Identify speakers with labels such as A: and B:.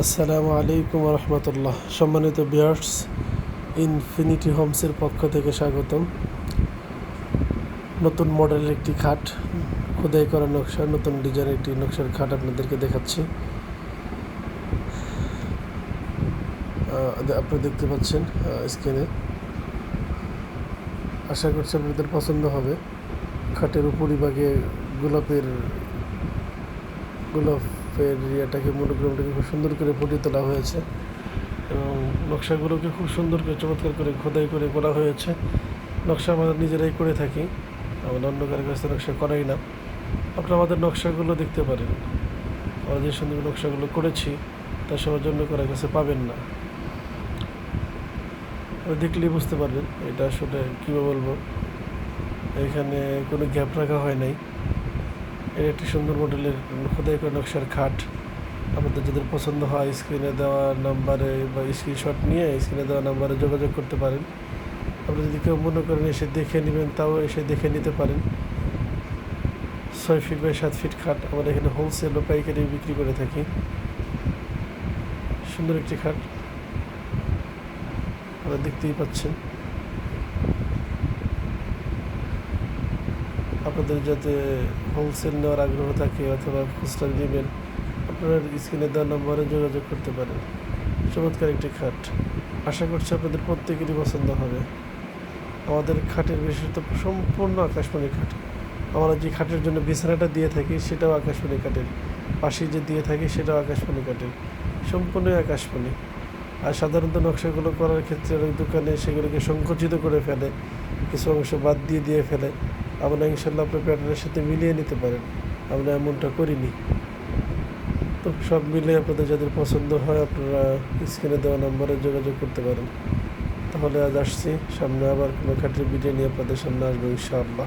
A: আসসালামু আলাইকুম রহমতুল্লাহ। সম্মানিত বিয়ার্স ইনফিনিটি হোমসের পক্ষ থেকে স্বাগতম। নতুন মডেলের একটি খাট খোদাই করা নকশা নতুন ডিজাইনের একটি নকশার খাট আপনাদেরকে দেখাচ্ছি। আহ, আপনারা দেখতে পাচ্ছেন স্ক্রিনে। আশা করছি আপনাদের পছন্দ হবে। খাটের উপরিভাগে গোলাপের গোলাপের ইয়েটাকে, মনোগ্রামটাকে খুব সুন্দর করে ফুটিয়ে তোলা হয়েছে এবং নকশাগুলোকে খুব সুন্দর করে, চমৎকার করে খোদাই করে করা হয়েছে। নকশা আমরা নিজেরাই করে থাকি আমরা অন্য কারও কাছে নকশা করাই না। আপনারা আমাদের নকশাগুলো দেখতে পারেন। আমরা যে সুন্দর নকশাগুলো করেছি, তা সবার জন্য কারও কাছে পাবেন না। দেখলেই বুঝতে পারবেন এটা আসলে কীভাবে বলব। এখানে কোনো গ্যাপ রাখা হয় নাই। এর একটি সুন্দর মডেলের খোদাই করে নকশার খাট। আপনাদের যাদের পছন্দ হয় স্ক্রিনে দেওয়া নাম্বারে বা স্ক্রিনশট নিয়ে স্ক্রিনে দেওয়া নাম্বারে যোগাযোগ করতে পারেন। আপনি যদি কেউ মনে করেন এসে দেখে নেবেন, তাও এসে দেখে নিতে পারেন। ছয় ফিট বাই সাত ফিট খাট। আমরা এখানে হোলসেল ও পাইকারি বিক্রি করে থাকি। সুন্দর একটি খাট। আপনারা দেখতেই পাচ্ছেন। আপনাদের যাতে হোলসেল নেওয়ার আগ্রহ থাকে অথবা খুচরা নেবেন আপনারা স্ক্রিনে দেওয়া নম্বরে যোগাযোগ করতে পারেন। চমৎকার একটি খাট। আশা করছি আপনাদের প্রত্যেকেরই পছন্দ হবে। আমাদের খাটের বিশেষত সম্পূর্ণ আকাশমণি খাট। আমরা যে খাটের জন্য বিছানাটা দিয়ে থাকি সেটাও আকাশমণি কাঠের পাশে যে দিয়ে থাকি সেটাও আকাশমণি কাঠের সম্পূর্ণই আকাশমণি। আর সাধারণত নকশাগুলো করার ক্ষেত্রে অনেক দোকানে সেগুলোকে সংকুচিত করে ফেলে। কিছু অংশ বাদ দিয়ে দিয়ে ফেলে। আমরা ইনশাল্লাহ আপনার প্যাটার্নের সাথে মিলিয়ে নিতে পারেন। আমরা এমনটা করিনি। তো সব মিলে আপনাদের যাদের পছন্দ হয় আপনারা স্ক্রিনে দেওয়া নম্বরে যোগাযোগ করতে পারেন। তাহলে আজ আসছি, সামনে আবার কোনো খাটের ভিডিও নিয়ে আপনাদের সামনে আসব ইনশাআল্লাহ।